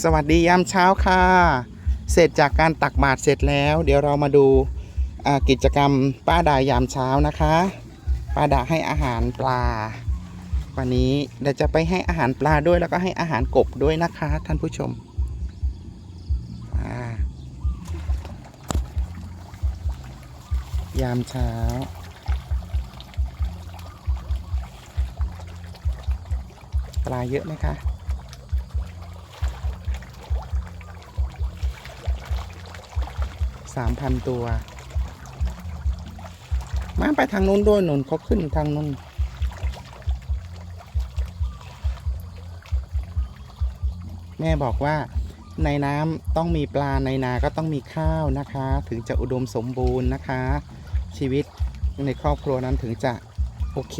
สวัสดียามเช้าค่ะ เสร็จจากการตักบาตรเสร็จแล้ว เดี๋ยวเรามาดูกิจกรรมป้าดายามเช้านะคะ ป้าดาให้อาหารปลา วันนี้เดี๋ยวจะไปให้อาหารปลาด้วยแล้วก็ให้อาหารกบด้วยนะคะ ท่านผู้ชมยามเช้า ปลาเยอะไหมคะ สามพันตัว มาไปทางนู้นด้วยนนเขาขึ้นทางนู้นแม่บอกว่าในน้ำต้องมีปลาในนาก็ต้องมีข้าวนะคะ ถึงจะอุดมสมบูรณ์นะคะ ชีวิตในครอบครัวนั้นถึงจะโอเค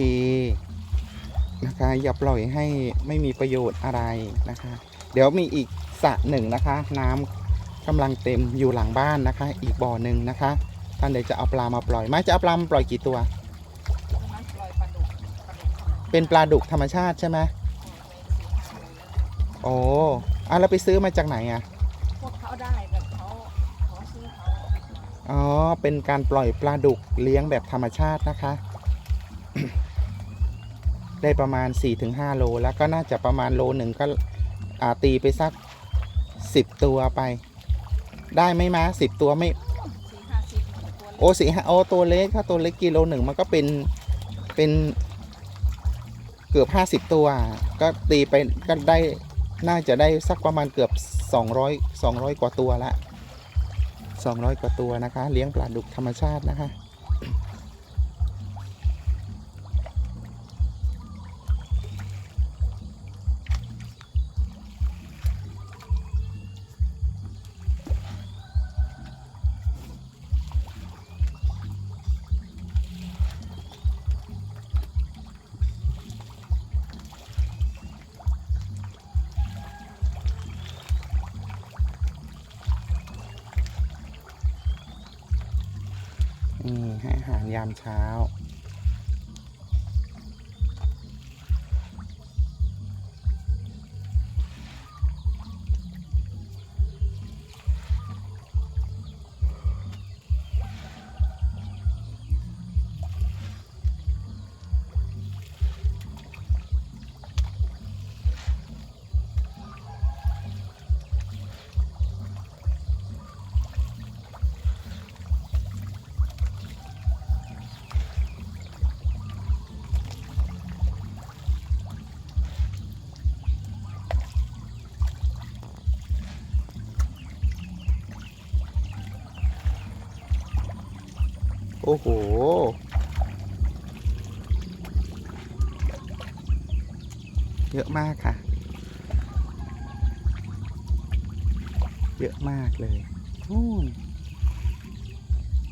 นะคะ อย่าปล่อยให้ไม่มีประโยชน์อะไรนะคะ เดี๋ยวมีอีกสระหนึ่งนะคะ น้ำ กำลังเต็มอยู่หลังบ้านนะคะ อีกบ่อหนึ่งนะคะ ท่านเดี๋ยวจะเอาปลามาปล่อยไม่จะเอาปลามาปล่อยกี่ตัวมันปล่อยปลาดุกปลาดุกธรรมเป็นปลาดุกธรรมชาติใช่ไหมชาติเลยโอ้อะแล้วไปซื้อมาจากไหนอะพวกเขาได้แบบเขาเขาซื้อเขาอ๋อเป็นการปล่อยปลาดุกเลี้ยงแบบธรรมชาตินะคะ ได้ประมาณ 4-5 โล แล้วก็น่าจะประมาณโลหนึ่งก็อ่าตีไปสัก 10 ตัวไป ได้ไหมมาสิบตัวไม่สี่ห้าสิบตัวเล็กโอ้สี่ห้าโอ้ตัวเล็กถ้าตัวเล็กกิโลหนึ่งมันก็เป็นเป็นเกือบห้าสิบ50ตัว ก็ตีไปก็ได้น่าจะได้สักประมาณเกือบสองร้อยสองร้อยกว่าตัวละสองร้อยกว่าตัวนะคะ เลี้ยงปลาดุกธรรมชาตินะคะ นี่ให้อาหารยามเช้า โอ้โห เยอะมากค่ะ เยอะมากเลยนู่น